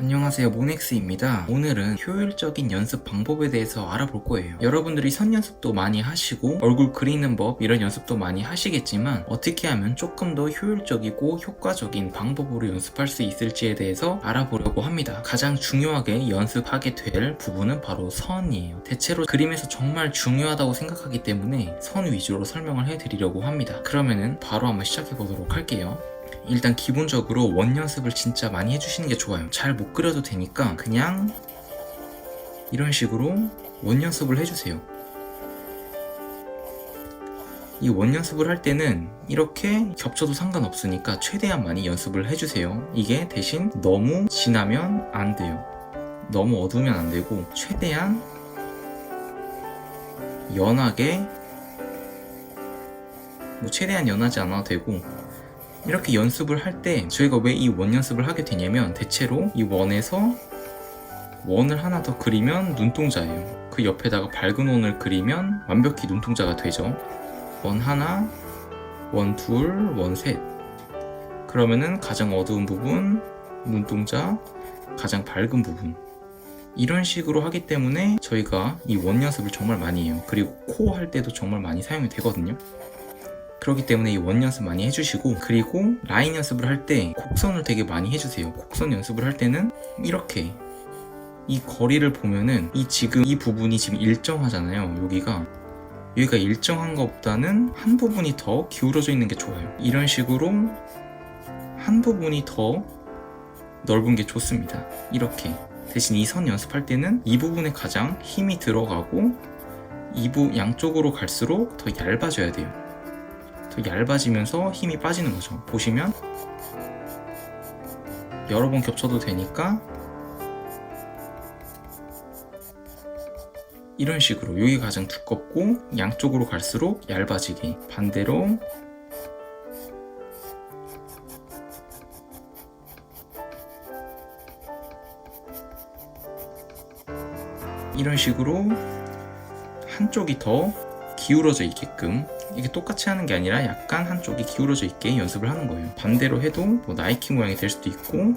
안녕하세요 모넥스입니다. 오늘은 효율적인 연습 방법에 대해서 알아볼 거예요. 여러분들이 선 연습도 많이 하시고 얼굴 그리는 법 이런 연습도 많이 하시겠지만 어떻게 하면 조금 더 효율적이고 효과적인 방법으로 연습할 수 있을지에 대해서 알아보려고 합니다. 가장 중요하게 연습하게 될 부분은 바로 선이에요. 대체로 그림에서 정말 중요하다고 생각하기 때문에 선 위주로 설명을 해드리려고 합니다. 그러면은 바로 한번 시작해 보도록 할게요 일단 기본적으로 원 연습을 진짜 많이 해주시는 게 좋아요. 잘 못 그려도 되니까 그냥 이런 식으로 원 연습을 해주세요. 이 원 연습을 할 때는 이렇게 겹쳐도 상관없으니까 최대한 많이 연습을 해주세요. 이게 대신 너무 진하면 안 돼요. 너무 어두우면 안 되고 최대한 연하게 뭐 최대한 연하지 않아도 되고 이렇게 연습을 할 때 저희가 왜 이 원 연습을 하게 되냐면 대체로 이 원에서 원을 하나 더 그리면 눈동자예요. 그 옆에다가 밝은 원을 그리면 완벽히 눈동자가 되죠. 원 하나, 원 둘, 원 셋. 그러면은 가장 어두운 부분, 눈동자, 가장 밝은 부분. 이런 식으로 하기 때문에 저희가 이 원 연습을 정말 많이 해요. 그리고 코 할 때도 정말 많이 사용이 되거든요. 그렇기 때문에 이 원 연습 많이 해주시고 그리고 라인 연습을 할 때 곡선을 되게 많이 해주세요. 곡선 연습을 할 때는 이렇게. 이 거리를 보면은 이 지금 이 부분이 지금 일정하잖아요 여기가. 여기가 일정한 것보다는 한 부분이 더 기울어져 있는 게 좋아요. 이런 식으로 한 부분이 더 넓은 게 좋습니다. 이렇게. 대신 이 선 연습할 때는 이 부분에 가장 힘이 들어가고 이부 양쪽으로 갈수록 더 얇아져야 돼요 더 얇아지면서 힘이 빠지는 거죠. 보시면 여러 번 겹쳐도 되니까 이런 식으로 여기 가장 두껍고 양쪽으로 갈수록 얇아지게 반대로 이런 식으로 한쪽이 더 기울어져 있게끔 이게 똑같이 하는 게 아니라 약간 한쪽이 기울어져 있게 연습을 하는 거예요. 반대로 해도 뭐 나이키 모양이 될 수도 있고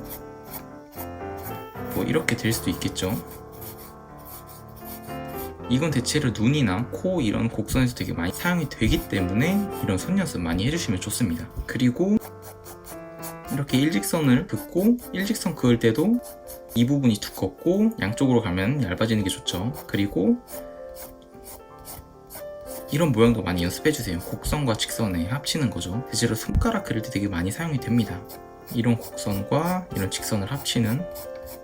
뭐 이렇게 될 수도 있겠죠. 이건 대체로 눈이나 코 이런 곡선에서 되게 많이 사용이 되기 때문에 이런 선 연습 많이 해주시면 좋습니다. 그리고 이렇게 일직선을 긋고 일직선 그을 때도 이 부분이 두껍고 양쪽으로 가면 얇아지는 게 좋죠. 그리고 이런 모양도 많이 연습해주세요. 곡선과 직선에 합치는 거죠. 대체로 손가락 그릴 때 되게 많이 사용이 됩니다. 이런 곡선과 이런 직선을 합치는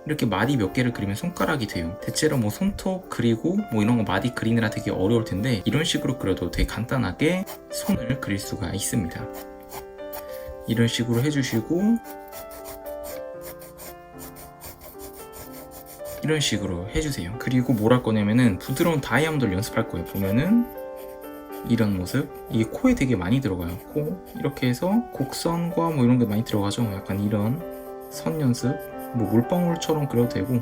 이렇게 마디 몇 개를 그리면 손가락이 돼요. 대체로 뭐 손톱 그리고 뭐 이런 거 마디 그리느라 되게 어려울 텐데 이런 식으로 그려도 되게 간단하게 손을 그릴 수가 있습니다. 이런 식으로 해주시고 이런 식으로 해주세요. 그리고 뭘 할 거냐면은 부드러운 다이아몬드를 연습할 거예요. 보면은 이런 모습. 이게 코에 되게 많이 들어가요. 코. 이렇게 해서 곡선과 뭐 이런 게 많이 들어가죠. 약간 이런 선 연습. 뭐 물방울처럼 그려도 되고.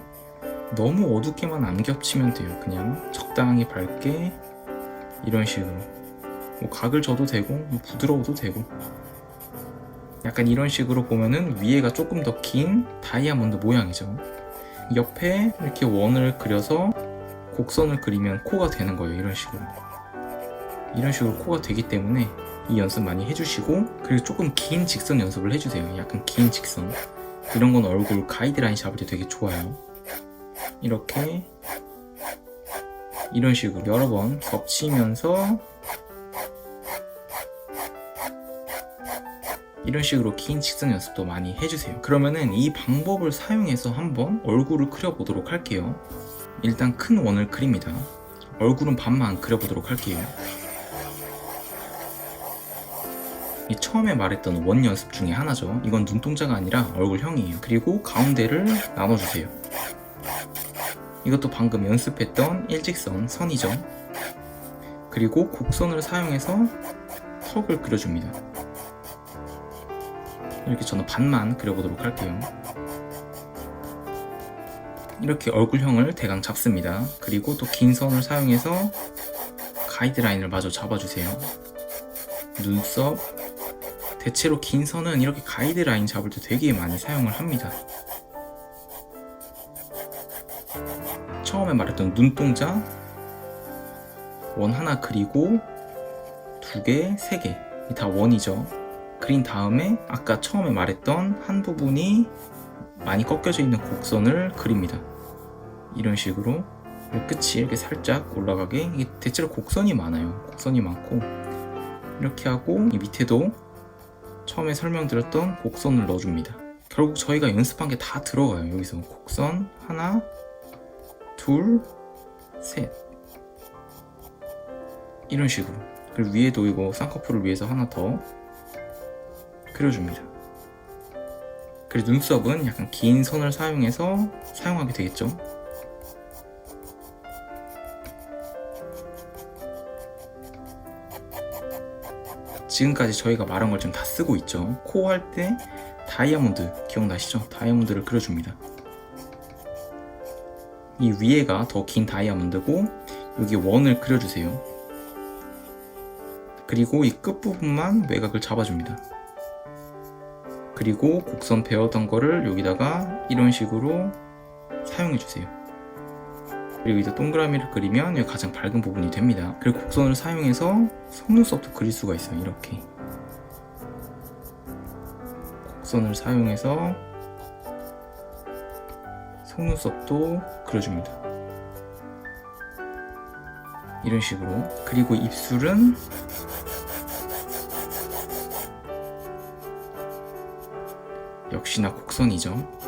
너무 어둡게만 안 겹치면 돼요. 그냥 적당히 밝게 이런 식으로. 뭐 각을 줘도 되고 뭐 부드러워도 되고. 약간 이런 식으로 보면은 위에가 조금 더 긴 다이아몬드 모양이죠. 옆에 이렇게 원을 그려서 곡선을 그리면 코가 되는 거예요. 이런 식으로 이런 식으로 코가 되기 때문에 이 연습 많이 해주시고 그리고 조금 긴 직선 연습을 해주세요. 약간 긴 직선. 이런 건 얼굴 가이드라인 잡을 때 되게 좋아요. 이렇게 이런 식으로 여러 번 겹치면서 이런 식으로 긴 직선 연습도 많이 해주세요. 그러면은 이 방법을 사용해서 한번 얼굴을 그려보도록 할게요. 일단 큰 원을 그립니다. 얼굴은 반만 그려보도록 할게요 이 처음에 말했던 원 연습 중에 하나죠. 이건 눈동자가 아니라 얼굴형이에요. 그리고 가운데를 나눠주세요. 이것도 방금 연습했던 일직선 선이죠. 그리고 곡선을 사용해서 턱을 그려줍니다. 이렇게 저는 반만 그려보도록 할게요. 이렇게 얼굴형을 대강 잡습니다. 그리고 또 긴 선을 사용해서 가이드라인을 마저 잡아주세요. 눈썹, 대체로 긴 선은 이렇게 가이드 라인 잡을 때 되게 많이 사용을 합니다. 처음에 말했던 눈동자 원 하나 그리고 두 개, 세 개. 이다 원이죠. 그린 다음에 아까 처음에 말했던 한 부분이 많이 꺾여져 있는 곡선을 그립니다. 이런 식으로 끝이 이렇게 살짝 올라가게 대체로 곡선이 많아요. 곡선이 많고 이렇게 하고 이 밑에도 처음에 설명드렸던 곡선을 넣어줍니다. 결국 저희가 연습한 게 다 들어가요. 여기서 곡선 하나, 둘, 셋 이런 식으로 그리고 위에도 이거 쌍꺼풀을 위해서 하나 더 그려줍니다. 그리고 눈썹은 약간 긴 선을 사용해서 사용하게 되겠죠. 지금까지 저희가 말한 걸 좀 다 쓰고 있죠. 코 할 때 다이아몬드 기억나시죠? 다이아몬드를 그려줍니다. 이 위에가 더 긴 다이아몬드고 여기 원을 그려주세요. 그리고 이 끝부분만 외곽을 잡아줍니다. 그리고 곡선 배웠던 거를 여기다가 이런 식으로 사용해주세요. 그리고 이제 동그라미를 그리면 여기 가장 밝은 부분이 됩니다. 그리고 곡선을 사용해서 속눈썹도 그릴 수가 있어요. 이렇게. 곡선을 사용해서 속눈썹도 그려줍니다. 이런 식으로. 그리고 입술은 역시나 곡선이죠.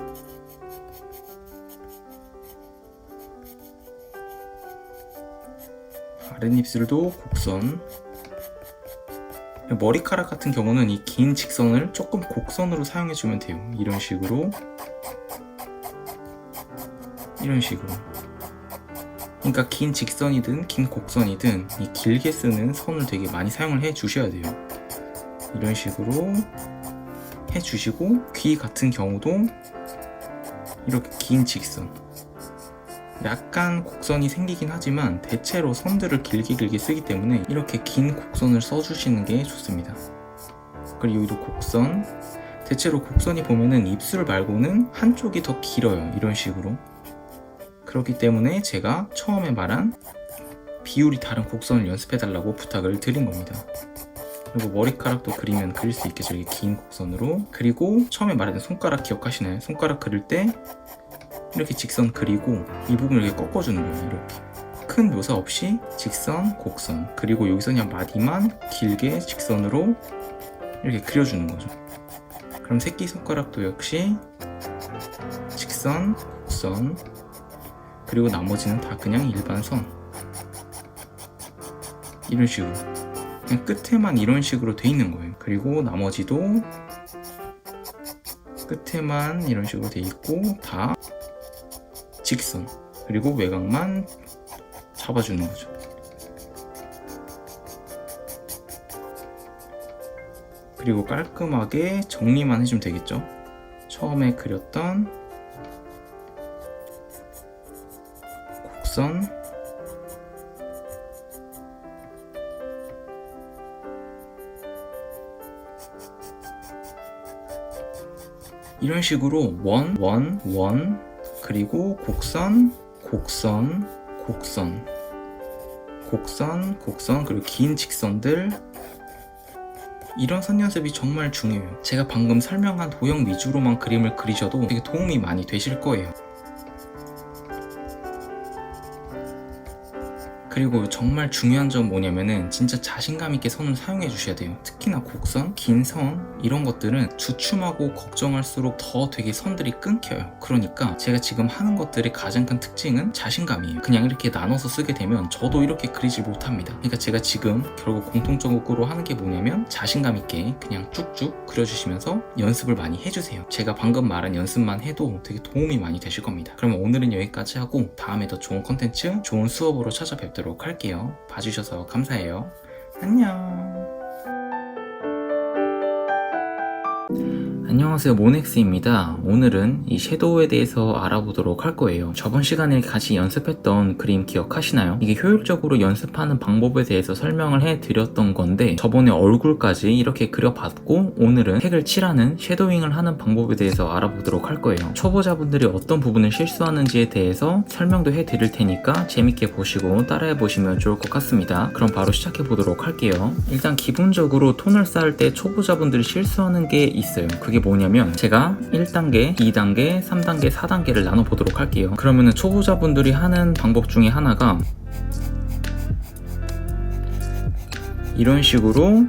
아랫입술도 곡선. 머리카락 같은 경우는 이 긴 직선을 조금 곡선으로 사용해주면 돼요. 이런 식으로. 이런 식으로. 그러니까 긴 직선이든 긴 곡선이든 이 길게 쓰는 선을 되게 많이 사용을 해 주셔야 돼요. 이런 식으로 해 주시고 귀 같은 경우도 이렇게 긴 직선. 약간 곡선이 생기긴 하지만 대체로 선들을 길게 길게 쓰기 때문에 이렇게 긴 곡선을 써주시는 게 좋습니다. 그리고 여기도 곡선. 대체로 곡선이 보면은 입술 말고는 한쪽이 더 길어요. 이런 식으로. 그렇기 때문에 제가 처음에 말한 비율이 다른 곡선을 연습해 달라고 부탁을 드린 겁니다. 그리고 머리카락도 그리면 그릴 수 있게 저렇게 긴 곡선으로 그리고 처음에 말했던 손가락 기억하시나요? 손가락 그릴 때 이렇게 직선 그리고 이 부분을 이렇게 꺾어주는 거예요. 이렇게 큰 묘사 없이 직선, 곡선 그리고 여기서 그냥 마디만 길게 직선으로 이렇게 그려주는 거죠. 그럼 새끼 손가락도 역시 직선, 곡선 그리고 나머지는 다 그냥 일반 선 이런 식으로 그냥 끝에만 이런 식으로 돼 있는 거예요. 그리고 나머지도 끝에만 이런 식으로 돼 있고 다 직선 그리고 외곽만 잡아주는 거죠. 그리고 깔끔하게 정리만 해주면 되겠죠. 처음에 그렸던 곡선 이런 식으로 원, 원, 원, 그리고 곡선, 곡선, 곡선, 곡선, 곡선, 그리고 긴 직선들 이런 선 연습이 정말 중요해요. 제가 방금 설명한 도형 위주로만 그림을 그리셔도 되게 도움이 많이 되실 거예요. 그리고 정말 중요한 점 뭐냐면은 진짜 자신감 있게 선을 사용해 주셔야 돼요. 특히나 곡선, 긴 선 이런 것들은 주춤하고 걱정할수록 더 되게 선들이 끊겨요. 그러니까 제가 지금 하는 것들의 가장 큰 특징은 자신감이에요. 그냥 이렇게 나눠서 쓰게 되면 저도 이렇게 그리질 못합니다. 그러니까 제가 지금 결국 공통적으로 하는 게 뭐냐면 자신감 있게 그냥 쭉쭉 그려주시면서 연습을 많이 해주세요. 제가 방금 말한 연습만 해도 되게 도움이 많이 되실 겁니다. 그러면 오늘은 여기까지 하고 다음에 더 좋은 컨텐츠, 좋은 수업으로 찾아뵙 도록 할게요. 봐주셔서 감사해요. 안녕. 안녕하세요 모넥스입니다. 오늘은 이 섀도우에 대해서 알아보도록 할 거예요. 저번 시간에 같이 연습했던 그림 기억하시나요? 이게 효율적으로 연습하는 방법에 대해서 설명을 해드렸던 건데 저번에 얼굴까지 이렇게 그려봤고 오늘은 색을 칠하는 섀도잉을 하는 방법에 대해서 알아보도록 할 거예요. 초보자분들이 어떤 부분을 실수하는지에 대해서 설명도 해드릴 테니까 재밌게 보시고 따라해 보시면 좋을 것 같습니다. 그럼 바로 시작해 보도록 할게요. 일단 기본적으로 톤을 쌓을 때 초보자분들이 실수하는 게 있어요. 그게 뭐냐면 제가 1단계, 2단계, 3단계, 4단계를 나눠 보도록 할게요. 그러면은 초보자분들이 하는 방법 중에 하나가 이런 식으로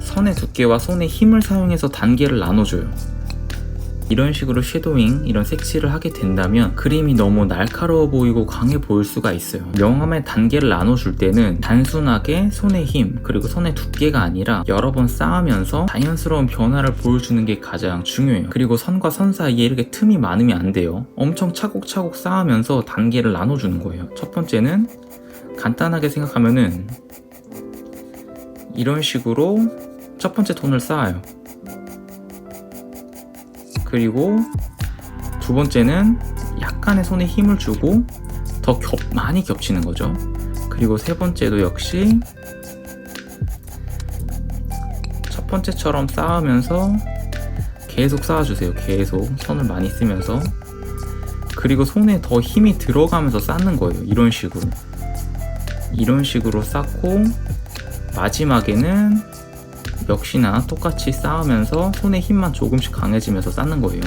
선의 두께와 손의 힘을 사용해서 단계를 나눠줘요. 이런 식으로 섀도잉, 이런 색칠을 하게 된다면 그림이 너무 날카로워 보이고 강해 보일 수가 있어요. 명암의 단계를 나눠줄 때는 단순하게 손의 힘, 그리고 손의 두께가 아니라 여러 번 쌓으면서 자연스러운 변화를 보여주는 게 가장 중요해요. 그리고 선과 선 사이에 이렇게 틈이 많으면 안 돼요. 엄청 차곡차곡 쌓으면서 단계를 나눠주는 거예요. 첫 번째는 간단하게 생각하면은 이런 식으로 첫 번째 톤을 쌓아요. 그리고 두 번째는 약간의 손에 힘을 주고 더 겹, 많이 겹치는 거죠. 그리고 세 번째도 역시 첫 번째처럼 쌓으면서 계속 쌓아주세요. 계속 손을 많이 쓰면서 그리고 손에 더 힘이 들어가면서 쌓는 거예요. 이런 식으로 이런 식으로 쌓고 마지막에는 역시나 똑같이 쌓으면서 손의 힘만 조금씩 강해지면서 쌓는 거예요.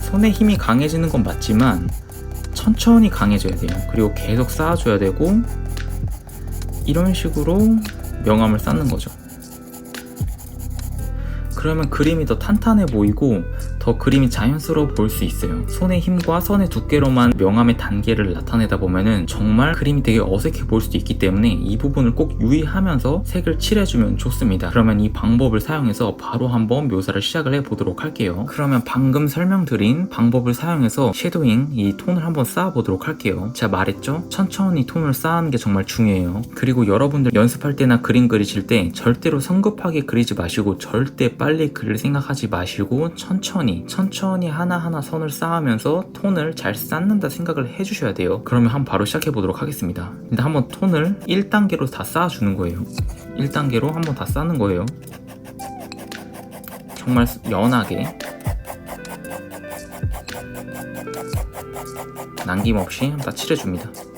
손의 힘이 강해지는 건 맞지만 천천히 강해져야 돼요. 그리고 계속 쌓아줘야 되고 이런 식으로 명암을 쌓는 거죠. 그러면 그림이 더 탄탄해 보이고 더 그림이 자연스러워 보일 수 있어요. 손의 힘과 선의 두께로만 명암의 단계를 나타내다 보면은 정말 그림이 되게 어색해 보일 수도 있기 때문에 이 부분을 꼭 유의하면서 색을 칠해주면 좋습니다. 그러면 이 방법을 사용해서 바로 한번 묘사를 시작을 해보도록 할게요. 그러면 방금 설명드린 방법을 사용해서 섀도잉 이 톤을 한번 쌓아보도록 할게요. 제가 말했죠? 천천히 톤을 쌓는 게 정말 중요해요. 그리고 여러분들 연습할 때나 그림 그리실 때 절대로 성급하게 그리지 마시고 절대 빨리 그릴 생각하지 마시고 천천히 천천히 하나하나 선을 쌓으면서 톤을 잘 쌓는다 생각을 해주셔야 돼요. 그러면 한번 바로 시작해 보도록 하겠습니다. 일단 한번 톤을 1단계로 다 쌓아주는 거예요. 1단계로 한번 다 쌓는 거예요. 정말 연하게 남김없이 다 칠해줍니다.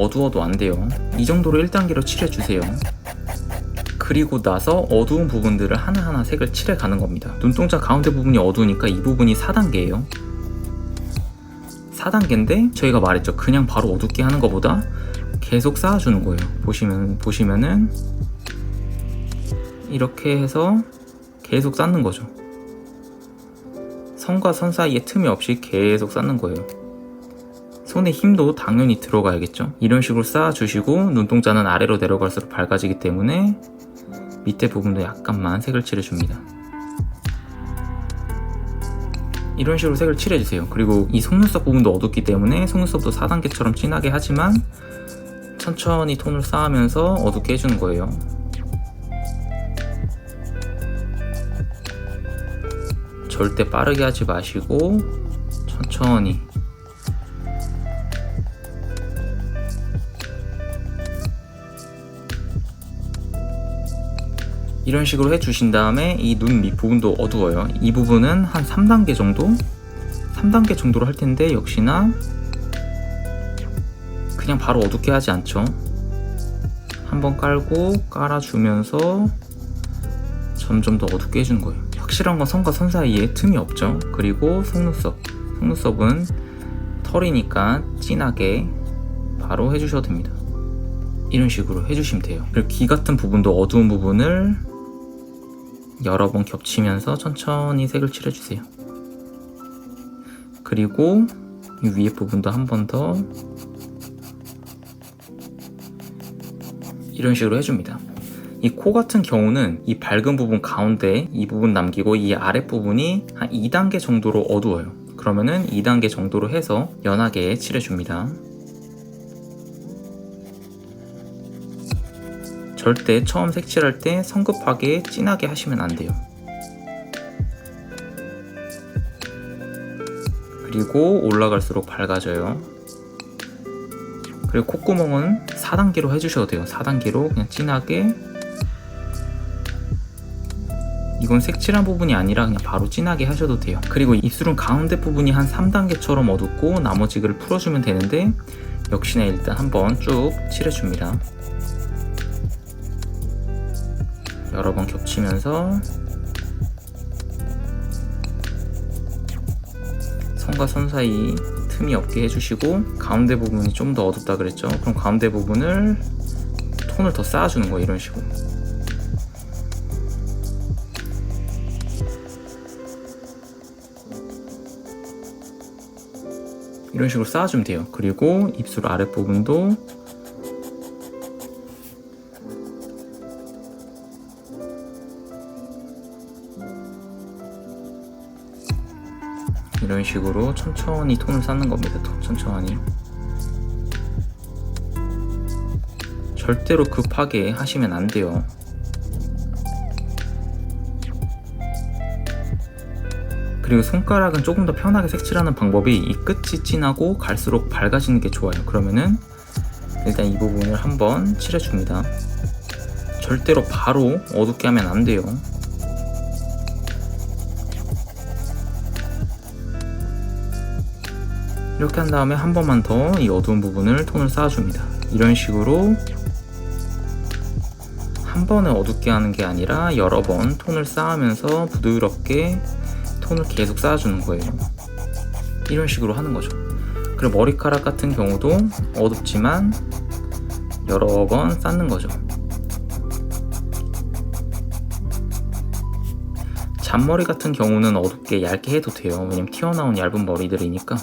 어두워도 안 돼요. 이 정도로 1단계로 칠해주세요. 그리고 나서 어두운 부분들을 하나하나 색을 칠해 가는 겁니다. 눈동자 가운데 부분이 어두우니까 이 부분이 4단계예요. 4단계인데 저희가 말했죠. 그냥 바로 어둡게 하는 것보다 계속 쌓아주는 거예요. 보시면 보시면은 이렇게 해서 계속 쌓는 거죠. 선과 선 사이에 틈이 없이 계속 쌓는 거예요. 손에 힘도 당연히 들어가야겠죠. 이런 식으로 쌓아주시고 눈동자는 아래로 내려갈수록 밝아지기 때문에 밑에 부분도 약간만 색을 칠해줍니다. 이런 식으로 색을 칠해주세요. 그리고 이 속눈썹 부분도 어둡기 때문에 속눈썹도 4단계처럼 진하게 하지만 천천히 톤을 쌓으면서 어둡게 해주는 거예요. 절대 빠르게 하지 마시고 천천히 이런 식으로 해주신 다음에 이 눈 밑부분도 어두워요. 이 부분은 한 3단계 정도? 3단계 정도로 할 텐데 역시나 그냥 바로 어둡게 하지 않죠. 한번 깔고 깔아주면서 점점 더 어둡게 해주는 거예요. 확실한 건 선과 선 사이에 틈이 없죠. 그리고 속눈썹. 속눈썹은 털이니까 진하게 바로 해주셔도 됩니다. 이런 식으로 해주시면 돼요. 그리고 귀 같은 부분도 어두운 부분을 여러 번 겹치면서 천천히 색을 칠해주세요. 그리고 이 위에 부분도 한 번 더 이런 식으로 해줍니다. 이 코 같은 경우는 이 밝은 부분 가운데 이 부분 남기고 이 아랫부분이 한 2단계 정도로 어두워요. 그러면은 2단계 정도로 해서 연하게 칠해줍니다. 절대 처음 색칠할 때 성급하게 진하게 하시면 안 돼요. 그리고 올라갈수록 밝아져요. 그리고 콧구멍은 4단계로 해주셔도 돼요. 4단계로 그냥 진하게 이건 색칠한 부분이 아니라 그냥 바로 진하게 하셔도 돼요. 그리고 입술은 가운데 부분이 한 3단계처럼 어둡고 나머지 를 풀어주면 되는데 역시나 일단 한번 쭉 칠해줍니다. 여러 번 겹치면서 선과 선 사이 틈이 없게 해주시고 가운데 부분이 좀 더 어둡다 그랬죠? 그럼 가운데 부분을 톤을 더 쌓아주는 거예요 이런 식으로 이런 식으로 쌓아주면 돼요 그리고 입술 아랫부분도 이런 식으로 천천히 톤을 쌓는 겁니다. 톤 천천히. 절대로 급하게 하시면 안 돼요. 그리고 손가락은 조금 더 편하게 색칠하는 방법이 이 끝이 진하고 갈수록 밝아지는 게 좋아요. 그러면은 일단 이 부분을 한번 칠해줍니다. 절대로 바로 어둡게 하면 안 돼요. 이렇게 한 다음에 한 번만 더 이 어두운 부분을 톤을 쌓아줍니다. 이런 식으로 한 번에 어둡게 하는 게 아니라 여러 번 톤을 쌓으면서 부드럽게 톤을 계속 쌓아주는 거예요. 이런 식으로 하는 거죠. 그리고 머리카락 같은 경우도 어둡지만 여러 번 쌓는 거죠. 잔머리 같은 경우는 어둡게 얇게 해도 돼요. 왜냐면 튀어나온 얇은 머리들이니까.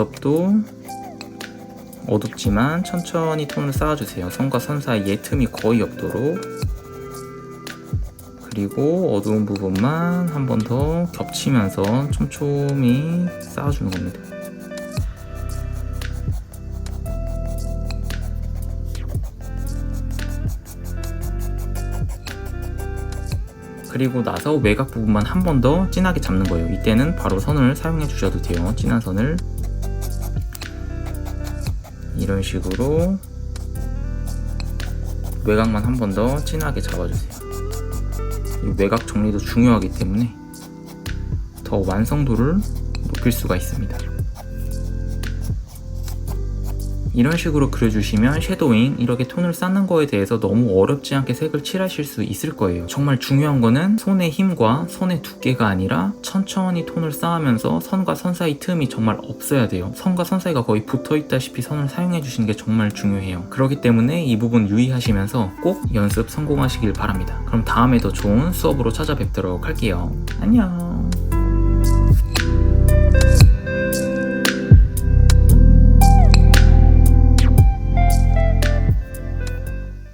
눈썹도 어둡지만 천천히 톤을 쌓아주세요. 선과 선 사이에 틈이 거의 없도록 그리고 어두운 부분만 한 번 더 겹치면서 촘촘히 쌓아주는 겁니다. 그리고 나서 외곽 부분만 한 번 더 진하게 잡는 거예요. 이때는 바로 선을 사용해 주셔도 돼요. 진한 선을 이런 식으로 외곽만 한 번 더 진하게 잡아주세요. 이 외곽 정리도 중요하기 때문에 더 완성도를 높일 수가 있습니다. 이런 식으로 그려주시면 섀도잉 이렇게 톤을 쌓는 거에 대해서 너무 어렵지 않게 색을 칠하실 수 있을 거예요. 정말 중요한 거는 손의 힘과 손의 두께가 아니라 천천히 톤을 쌓으면서 선과 선 사이 틈이 정말 없어야 돼요. 선과 선 사이가 거의 붙어 있다시피 선을 사용해 주시는 게 정말 중요해요. 그렇기 때문에 이 부분 유의하시면서 꼭 연습 성공하시길 바랍니다. 그럼 다음에 더 좋은 수업으로 찾아뵙도록 할게요. 안녕.